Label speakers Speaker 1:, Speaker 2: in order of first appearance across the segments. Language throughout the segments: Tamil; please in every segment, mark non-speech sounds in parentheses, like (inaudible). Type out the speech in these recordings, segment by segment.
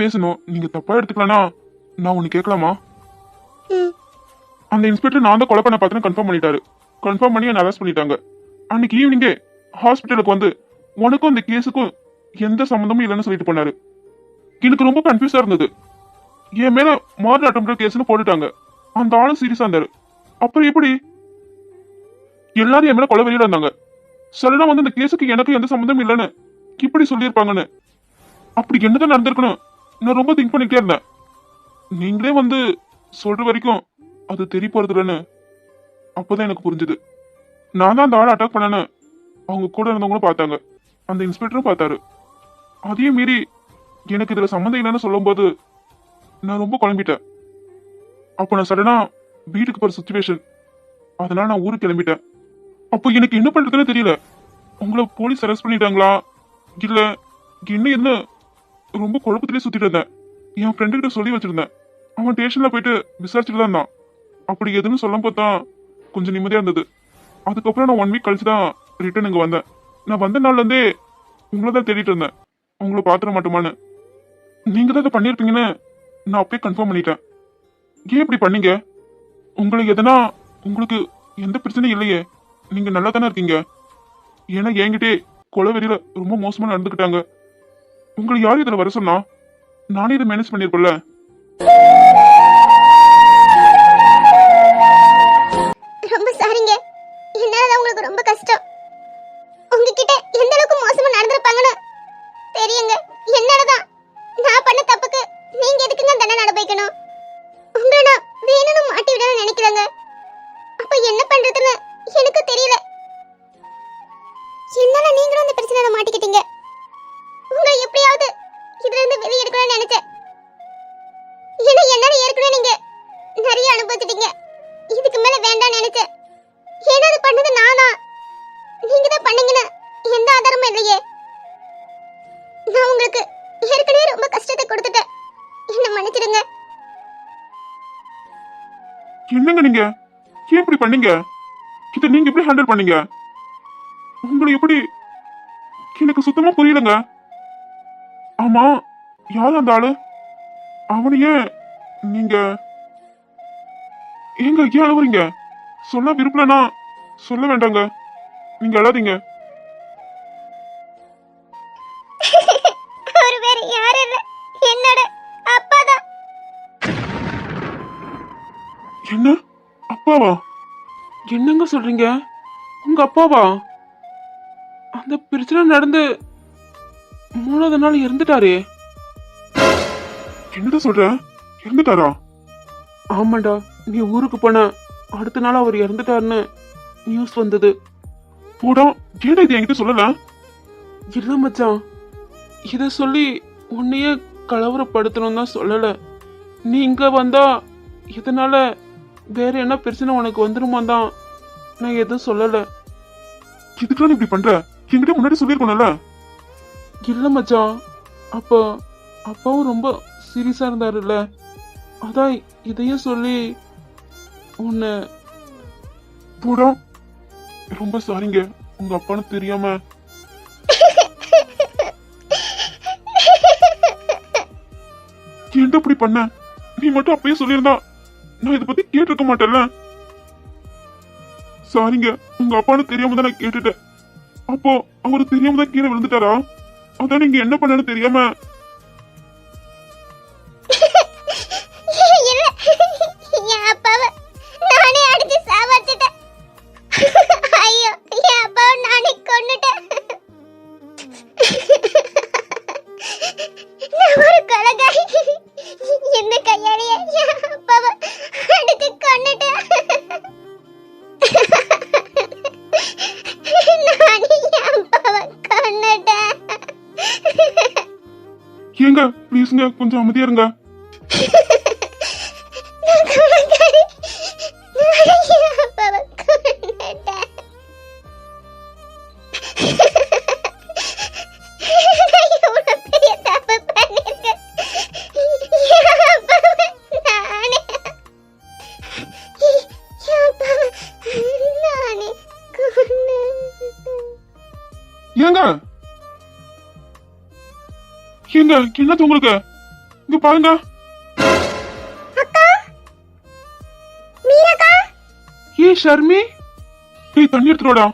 Speaker 1: பேசணும். நீங்க தப்பா எடுத்துக்கலனா நான் ஒன்னு கேட்கலாமா? அந்த இன்ஸ்பெக்டர் நான் தான் கொலை பண்ண பார்த்தேன்னு கன்ஃபார்ம் பண்ணிட்டாரு. கன்ஃபார்ம் பண்ணி என்ன அரெஸ்ட் பண்ணிட்டாங்க. அன்னைக்கு ஈவினிங்கே ஹாஸ்பிட்டலுக்கு வந்து உனக்கும் அந்த கேஸுக்கும் எந்த சம்மந்தமும் இல்லைன்னு சொல்லிட்டு போனாரு. எனக்கு ரொம்ப கன்ஃபியூஸாக இருந்தது. என் மேல மார்டர் அட்டம் கேஸ்னு போட்டுட்டாங்க. அந்த ஆளும் சீரியஸாக இருந்தாரு. அப்புறம் எப்படி எல்லாரும் என் மேல கொலை வெளியில இருந்தாங்க சடனா வந்து இந்த கேஸுக்கு எனக்கு எந்த சம்மந்தமும் இல்லைன்னு இப்படி சொல்லியிருப்பாங்கன்னு. அப்படி என்னதான் நடந்திருக்கணும்? நான் ரொம்ப திங்க் பண்ணிக்கிட்டே இருந்தேன். நீங்களே வந்து சொல்ற வரைக்கும் அது தெரிய போறது இல்லைன்னு அப்போதான் எனக்கு புரிஞ்சுது. நான் தான் அந்த ஆளை அட்டாக் பண்ணேன்னு அவங்க கூட இருந்தவங்களும் பார்த்தாங்க. அந்த இன்ஸ்பெக்டரும் பார்த்தாரு. அதையும் மீறி எனக்கு இதுல சம்மந்தம் இல்லைன்னு சொல்லும்போது நான் ரொம்ப குழம்பிட்டேன். அப்போ நான் சடனா வீட்டுக்கு போற சுச்சுவேஷன் அதனால நான் ஊருக்கு கிளம்பிட்டேன். அப்போ எனக்கு என்ன பண்றதுன்னு தெரியல. உங்களை போலீஸ் அரெஸ்ட் பண்ணிட்டாங்களா? இல்ல என்ன என்ன ரொம்ப குழப்பத்திலே சுத்திட்டு இருந்தேன். என் ஃப்ரெண்டு கிட்ட சொல்லி வச்சிருந்தேன். அவன் ஸ்டேஷன்ல போயிட்டு விசாரிச்சுட்டு தான் இருந்தான். அப்படி எதுன்னு சொல்லும் பார்த்தா தான் கொஞ்சம் நிம்மதியா இருந்தது. அதுக்கப்புறம் நான் ஒன் வீக் கழிச்சு தான் ரிட்டர்ன் இங்க வந்தேன். நான் வந்த நாள்ல இருந்தே உங்களை தான் தேடிட்டு இருந்தேன். உங்களை பாத்துட மாட்டோமான்னு. நீங்க தான் இதை பண்ணியிருப்பீங்கன்னு நான் அப்பயே கன்ஃபார்ம் பண்ணிட்டேன். ஏன் இப்படி பண்ணீங்க? உங்களுக்கு எதனா உங்களுக்கு எந்த பிரச்சனையும் இல்லையே. நீங்க நல்லா தானே இருக்கீங்க. ஏன்னா என்கிட்டே கொலை வெறியில ரொம்ப மோசமா நடந்துக்கிட்டாங்க. உங்களை யார் இதுல வர சொன்னா? நானே இதை மேனேஜ் பண்ணிருப்பேன்ல என்னங்க நீங்க? ஏன் இப்படி பண்ணீங்க? இதை நீங்க எப்படி ஹேண்டில் பண்ணீங்க? உங்களை எப்படி? எனக்கு சுத்தமா புரியலங்க. ஆமா யார் அந்த ஆளு? அவனையே நீங்க? ஏங்க ஏன் அழுவுறீங்க? சொல்ல விருப்பலனா சொல்ல வேண்டாங்க. நீங்க அழாதீங்க. என்ன? அப்பாவா? என்னங்க சொல்றீங்க? உங்க அப்பாவா? அந்த பிரச்சனை நடந்து மூணாவது நாள் இறந்துட்டாரே. என்னதான் சொல்ற? இறந்துட்டாரா? ஆமாண்டா நீ ஊருக்கு போன அடுத்த நாள் அவர் இறந்துட்டாருன்னு நியூஸ் வந்தது. போடா ஏடா இது என்கிட்ட சொல்லல? இல்ல மச்சான் இத சொல்லி உன்னையே கலவரப்படுத்தணும் தான் சொல்லல. நீ இங்க வந்தா இதனால வேற என்ன பிரச்சனை உனக்கு வந்துருமா தான் நான் எதுவும் சொல்லல. இதுக்கெல்லாம் இப்படி பண்ற? என்கிட்ட முன்னாடி சொல்லியிருக்கணும்ல. இல்ல மச்சான். அப்போ அப்பாவும் ரொம்ப சீரியஸா இருந்தாருல்ல. அதான் இதையும் சொல்லி உன்னை போடா. ரொம்ப சாரிங்க உங்க அப்பான்னு தெரியாம. (laughs) ஏன்டா இப்படி பண்ண? நீ மட்டும் அப்பயே சொல்லியிருந்தா. நான் இதை பத்தி கேட்டிருக்க மாட்டேன்ல. சாரிங்க உங்க அப்பான்னு தெரியாம தான் நான் கேட்டுட்டேன். அப்போ அவரு தெரியாம தான் கீழே விழுந்துட்டாரா? அதான் நீங்க என்ன பண்ணனு தெரியாம ஏங்க ப்ளீஸ்ங்க கொஞ்சம் அமைதியா இருங்க. என்னது உங்களுக்கு? இங்க பாருங்க. ஏ ஷர்மி. ஏய் தண்ணி எடுத்துடா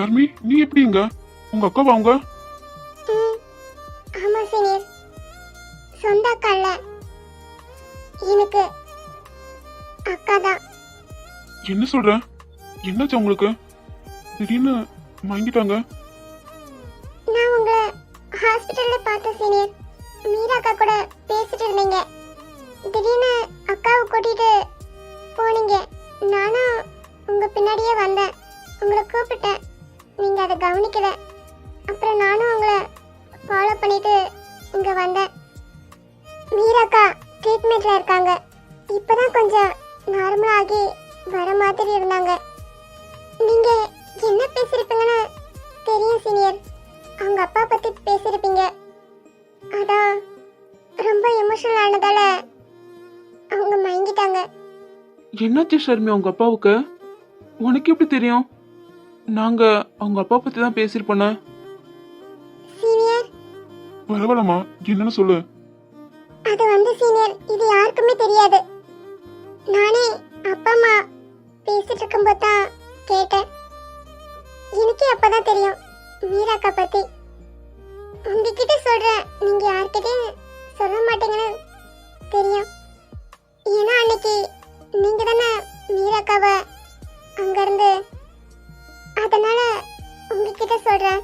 Speaker 1: ஷர்மி நீ எப்படி இங்க? உங்க அக்காவா அவங்க
Speaker 2: ஆமா சீனியர். சொந்த அக்கா இல்ல எனக்கு அக்கா தான்
Speaker 1: என்ன சொல்ற? என்னாச்சு உங்களுக்கு? திடீர்னு மயங்கிட்டாங்க.
Speaker 2: நான் உங்களை ஹாஸ்பிட்டல்ல பார்த்தேன் சீனியர். மீரா அக்கா கூட பேசிட்டு இருந்தீங்க. திடீர்னு அக்காவை கூட்டிட்டு போனீங்க. நானும் உங்க பின்னாடியே வந்தேன். உங்களை கூப்பிட்டேன். நீங்கள் அதை கவனிக்கல. அப்புறம் நானும் உங்களை ஃபாலோ பண்ணிட்டு இங்கே வந்தேன். மீராக்கா ட்ரீட்மெண்ட்டில் இருக்காங்க. இப்போ தான் கொஞ்சம் நார்மலாகி வர மாதிரி இருந்தாங்க. நீங்கள் என்ன பேசியிருப்பீங்கன்னு தெரியும் சீனியர் அவங்க அப்பா பற்றி பேசியிருப்பீங்க அதான் ரொம்ப எமோஷனல் ஆனதால அவங்க மயங்கிட்டாங்க.
Speaker 1: என்னாச்சு ஷர்மி உங்க அப்பாவுக்கு? உனக்கு எப்படி தெரியும்? நாங்க அவங்க அப்பா பத்தி தான் பேசியிருப்போன
Speaker 2: சீனியர்.
Speaker 1: பரவாயில்லம்மா. என்னன்னு சொல்லு.
Speaker 2: அது வந்து சீனியர். இது யாருக்குமே தெரியாது. நானே அப்பா அம்மா பேசிட்டு இருக்கும்போது தான் கேட்டேன். எனக்கே அப்பதான் தெரியும் மீராக்கா பத்தி. உங்ககிட்ட சொல்றேன். நீங்க யார்கிட்டயும் சொல்ல மாட்டீங்கன்னு தெரியும். ஏன்னா அன்னைக்கு நீங்க தானே மீராக்காவை அங்கிருந்து அதனால உங்ககிட்ட சொல்றேன்.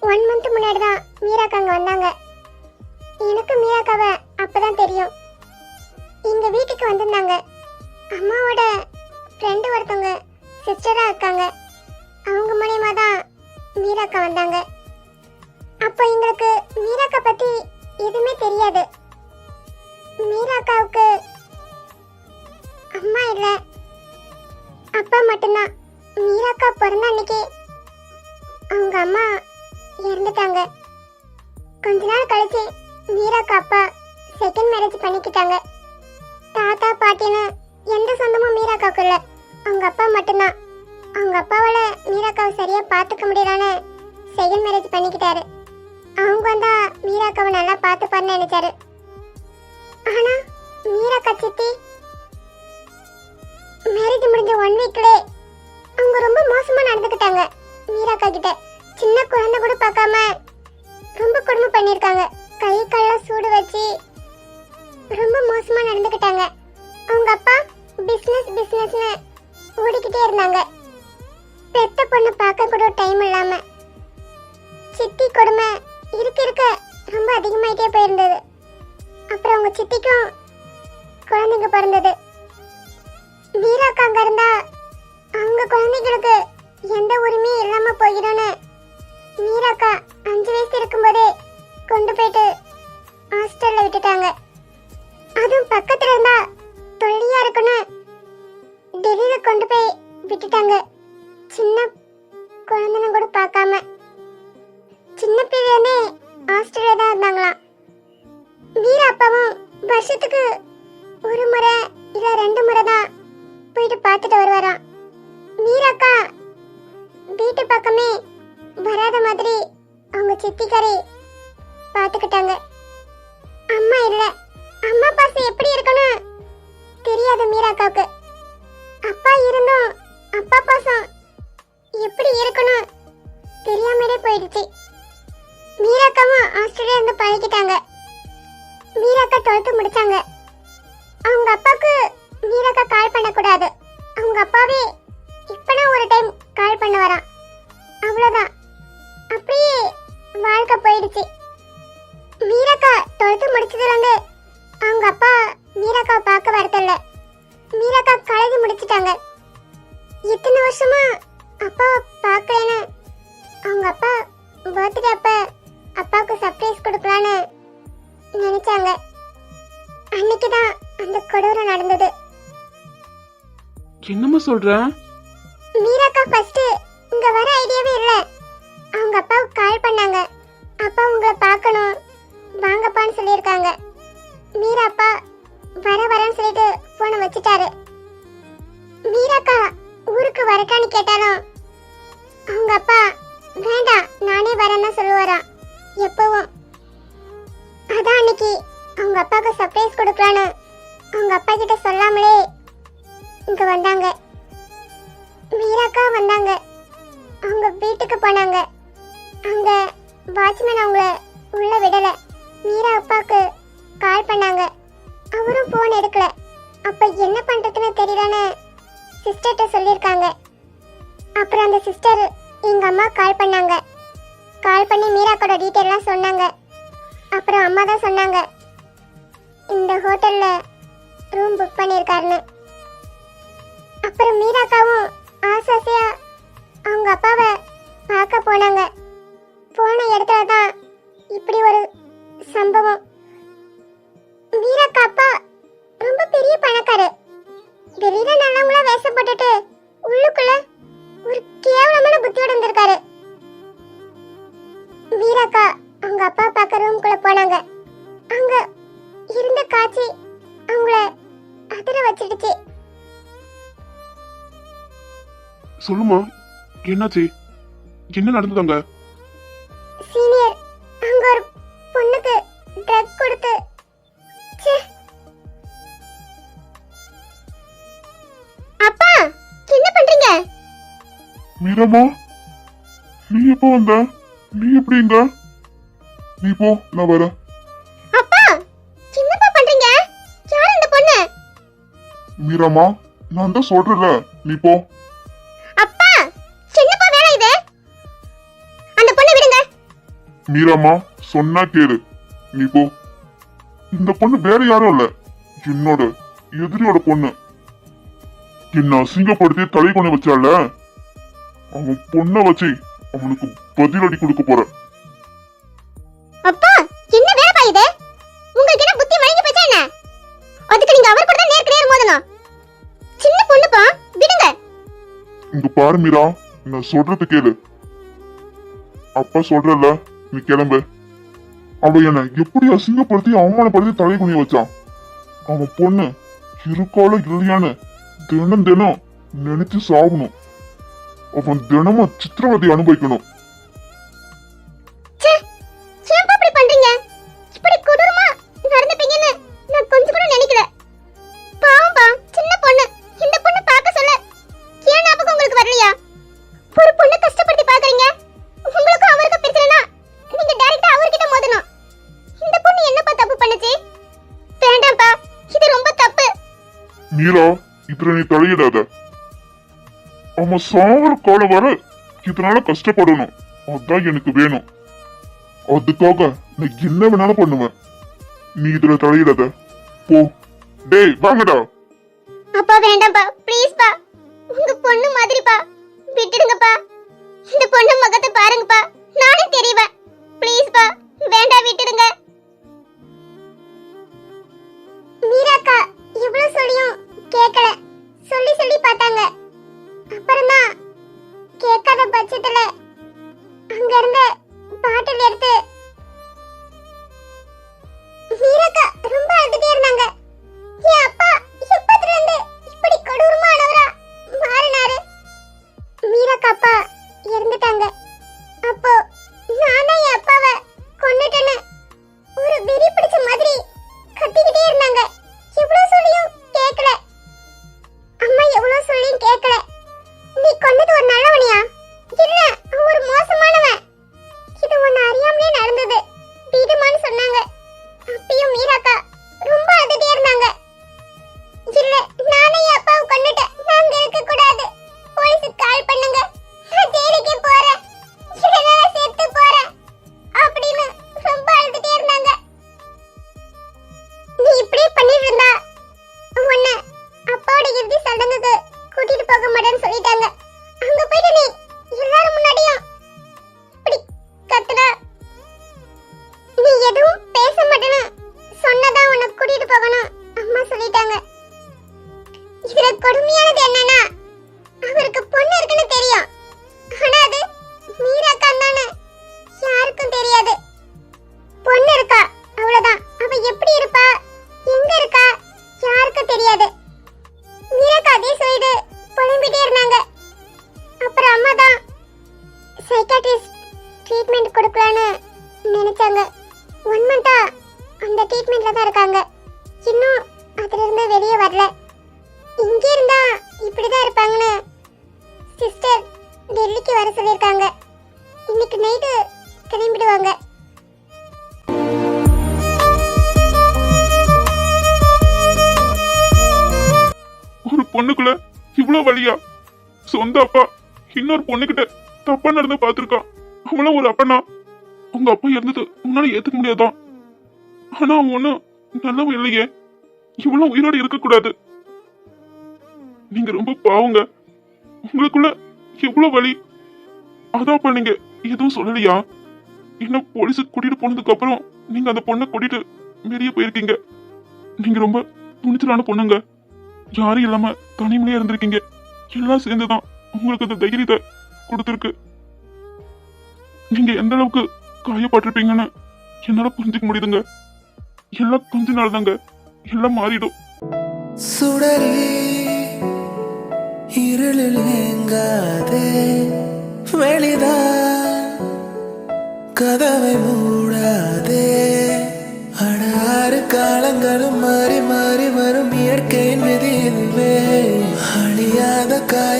Speaker 2: ஒன் மந்த் முன்னாடி தான் மீராக்கா அங்க வந்தாங்க. எனக்கு மீராக்காவை அப்பதான் தெரியும். எங்க வீட்டுக்கு வந்திருந்தாங்க. அம்மாவோட ஃப்ரெண்டு ஒருத்தவங்க சிஸ்டரா இருக்காங்க. அவங்க மூலியமா தான் மீராக்கா வந்தாங்க. அப்போ எங்களுக்கு மீராக்கா பத்தி எதுவுமே தெரியாது. மீராக்காவுக்கு அம்மா இல்லை. அப்பா மட்டும்தான். மீராக்கா பிறந்த அன்னைக்கு அவங்க அம்மா இறந்துட்டாங்க. கொஞ்ச நாள் கழிச்சு மீராக்கா அப்பா செகண்ட் மேரேஜ் பண்ணிக்கிட்டாங்க. தாத்தா பாட்டின்னு எந்த சொந்தமும் மீராக்காவுக்கு இல்லை. அவங்க அப்பா மட்டும்தான். அவங்க அப்பாவால் மீராக்காவை சரியாக பார்த்துக்க முடியலான்னு செகண்ட் மேரேஜ் பண்ணிக்கிட்டாரு. அவங்க வந்தா மீராக்காவை நல்லா பார்த்துப்பாருன்னு நினைச்சாரு. ஆனால் மீராக்கா சித்தி மேரேஜ் முடிஞ்ச ஒன் வீக்லே அவங்க ரொம்ப மோசமா நடந்துக்கிட்டாங்க. மீராக்கா கிட்ட. சின்ன குழந்தை கூட பார்க்காம ரொம்ப கொடுமை பண்ணியிருக்காங்க. கை காலெல்லாம் சூடு வச்சு ரொம்ப மோசமா நடந்துக்கிட்டாங்க. அவங்க அப்பா பிஸ்னஸ் பிஸ்னஸ்னு ஓடிக்கிட்டே இருந்தாங்க. பெத்த பொண்ணு பார்க்க கூட டைம் இல்லாம சித்தி கொடுமை இருக்க இருக்க ரொம்ப அதிகமாயிட்டே போயிருந்தது. அப்புறம் அவங்க சித்திக்கும் குழந்தைங்க பிறந்தது. மீராக்கா அங்க இருந்தா அவங்க குழந்தைங்களுக்கு எந்த உரிமையும் இல்லாம போயிடும்னு மீராக்கா அஞ்சு வயசு இருக்கும்போதே கொண்டு போயிட்டு ஹாஸ்டல்ல விட்டுட்டாங்க. அதுவும் பக்கத்துல இருந்தா தொல்லியா இருக்குன்னு டெல்லியில கொண்டு போய் விட்டுட்டாங்க. சின்ன குழந்தைன்னு கூட பார்க்காம. அவங்க பாத்துக்கிட்டாங்க. அம்மா இல்ல. அம்மா பாசம் எப்படி இருக்கணும்? தெரியாது மீராக்காவுக்கு. அப்பா இருந்தும். அப்பா பாசம் எப்படி இருக்கணும்? தெரியாமலே போயிடுச்சு. மீராக்காவும் ஆஸ்திரேலியா இருந்து பழகிட்டாங்க. மீராக்கா டுவெல்த்து முடிச்சாங்க. அவங்க அப்பாவுக்கு மீராக்கா கால் பண்ணக்கூடாது. அவங்க அப்பாவே இப்பனா ஒரு டைம் கால் பண்ண வரான். அவ்வளோதான் அப்படியே வாழ்க்கை போயிடுச்சு. மீராக்கா டுவெல்த்து முடிச்சதுலேருந்து அவங்க அப்பா மீராக்காவை பார்க்க வரதில்ல. மீராக்கா காலேஜ் முடிச்சிட்டாங்க. இத்தனை வருஷமா அப்பாவை பார்க்கலன்னு அவங்க அப்பா பர்த்டே அப்ப அப்பாவுக்கு சர்ப்ரைஸ் கொடுக்கலான்னு நினைச்சாங்க. அன்னைக்கு தான் அந்த கொடூரம் நடந்தது.
Speaker 3: என்னம்மா சொல்ற?
Speaker 2: மீராக்கா ஃபர்ஸ்ட் இங்க வர ஐடியாவே இல்ல. அவங்க அப்பாவுக்கு கால் பண்ணாங்க. அப்பா உங்களை பார்க்கணும். வாங்கப்பான்னு சொல்லியிருக்காங்க. மீரா அப்பா வர வரேன்னு சொல்லிட்டு போனை வச்சுட்டாரு. மீராக்கா ஊருக்கு வரக்கான்னு கேட்டாலும் அவங்க அப்பா வேண்டாம் நானே வரேன்னு சொல்லுவாராம். எப்பவும். அதான் அன்னைக்கு அவங்க அப்பாவுக்கு சர்ப்ரைஸ் கொடுக்கலான்னு அவங்க அப்பா கிட்ட சொல்லாமலே இங்க வந்தாங்க. மீராக்கா வந்தாங்க. அவங்க வீட்டுக்கு போனாங்க. அங்க வாட்ச்மேன் அவங்கள உள்ள விடல. மீரா அப்பாவுக்கு கால் பண்ணாங்க. அவரும் போன் எடுக்கல. அப்ப என்ன பண்றதுன்னு தெரியலன்னு சிஸ்டர்கிட்ட சொல்லியிருக்காங்க. அப்புறம் அந்த சிஸ்டர் எங்க அம்மா கால் பண்ணாங்க. கால் பண்ணி மீராக்கோட டீட்டெயிலாம் சொன்னாங்க. அப்புறம் அம்மா தான் சொன்னாங்க இந்த ஹோட்டல்ல ரூம் புக் பண்ணியிருக்காருன்னு. அப்புறம் மீராக்காவும் ஆசாசையா அவங்க அப்பாவை பார்க்க போனாங்க. போன இடத்துல தான் இப்படி ஒரு சம்பவம். மீராக்கா அப்பா ரொம்ப பெரிய பணக்காரர் வெளியில நல்லவங்களா வேசப்பட்டுட்டு உள்ளுக்குள்ள ஒரு கேவலமான புத்தியோட இருந்திருக்காரு வீரக்கா அவங்க அப்பா பார்க்க ரூம்குள்ள போனாங்க. அங்க இருந்த காட்சி அவங்கள அதிர வச்சிடுச்சு.
Speaker 3: சொல்லுமா என்னாச்சு? என்ன நடந்ததாங்க
Speaker 2: சீனியர்
Speaker 3: மீரம்மா நீ எப்போ வந்த? நீ எப்படி இங்க நீ போ நான் வரேன்.
Speaker 2: பொண்ணு?
Speaker 3: மீரம்மா நான் தான் சொல்றேன்ல நீ போ.
Speaker 2: அப்பா என்னப்பா வேலை இது? அந்த பொண்ணை விடுங்க.
Speaker 3: மீரம்மா சொன்னா கேளு. நீ போ. இந்த பொண்ணு வேற யாரும் இல்ல. என்னோட எதிரியோட பொண்ணு. என்ன அசிங்கப்படுத்தி தலை கொண்டு வச்சால அவன் பொண்ணை வச்சு அவனுக்கு பதிலடி கொடுக்க போற
Speaker 2: அப்பா என்ன வேலைப்பா இது? உங்களுக்கு என்ன புத்தி மயங்கி போச்சா என்ன? அதுக்கு நீங்க அவர் கூட தான் நேருக்கு நேர் மோதணும். சின்ன பொண்ணுப்பா விடுங்க.
Speaker 3: இங்க பாரு மீரா நான் சொல்றது கேளு. அப்பா சொல்றல நீ கிளம்பு. அவ என்ன எப்படி அசிங்கப்படுத்தி அவமானப்படுத்தி தலை குனிய வச்சான்? அவன் பொண்ணு இருக்கால இல்லையான்னு தினம் தினம் நினைச்சு சாகணும் அவன் தினமும் சித்திரவதை அனுபவிக்கணும்.
Speaker 2: ச்சே
Speaker 3: அவன் சாவர காலம் வர இதனால கஷ்டப்படணும். அதான் எனக்கு வேணும். அதுக்காக நான் என்ன வேணாலும் பண்ணுவேன். நீ இதுல தலையிடாத. போ. டேய் வாங்கடா.
Speaker 2: அப்பா வேண்டாம்ப்பா. ப்ளீஸ்ப்பா உங்க பொண்ணு மாதிரிப்பா. விட்டுடுங்கப்பா. இந்த பொண்ணு முகத்தை பாருங்கப்பா. நானே தெரியவேன் ப்ளீஸ்ப்பா வேண்டாம் விட்டுடுங்க. மீராக்கா இவ்வளவு சொல்லியும் கேட்கல சொல்லி சொல்லி பார்த்தாங்க. அப்புறமா கேட்காத பட்சத்துல அங்க இருந்த பாட்டில் எடுத்து ரொம்ப அழுதுட்டே இருந்தாங்க.
Speaker 1: ஏன் இவ்வளவு வழியா? சொந்த அப்பா இன்னொரு பொண்ணுகிட்ட தப்பா நடந்து பார்த்திருக்கான். அவங்களும் ஒரு அப்பனா. உங்க அப்பா இருந்தது உன்னால ஏத்துக்க முடியாதான். ஆனா அவன் ஒண்ணும் நல்லவன் இல்லையே. இவ்வளவு உயிரோடு இருக்கக்கூடாது. நீங்க ரொம்ப பாவங்க. உங்களுக்குள்ள எவ்வளவு வலி? அதான் நீங்க எதுவும் சொல்லலையா? என்ன போலீஸுக்கு கூட்டிட்டு போனதுக்கு அப்புறம் நீங்க அந்த பொண்ணை கூட்டிட்டு வெளியே போயிருக்கீங்க? நீங்க ரொம்ப துணிச்சலான பொண்ணுங்க. யாரும் இல்லாம தனிமையிலே இருந்திருக்கீங்க. எல்லாம் சேர்ந்துதான் உங்களுக்கு அந்த தைரியத்தை கொடுத்துருக்கு. நீங்க எந்த அளவுக்கு காயப்பட்டிருப்பீங்கன்னு என்னால புரிஞ்சுக்க முடியுதுங்க. எல்லாம் கொஞ்ச நாள் தாங்க. எல்லாம் மாறிடும்.
Speaker 4: சுடரி இருளில் கதவை மூடாதே. அடாறு காலங்களும் மாறி மாறி வரும் இயற்கையின் அழியாத காய்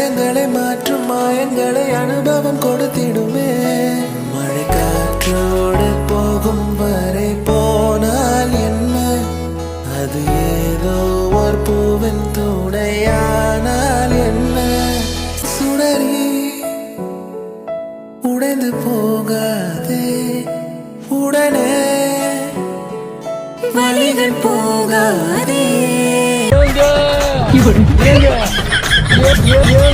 Speaker 4: yeah.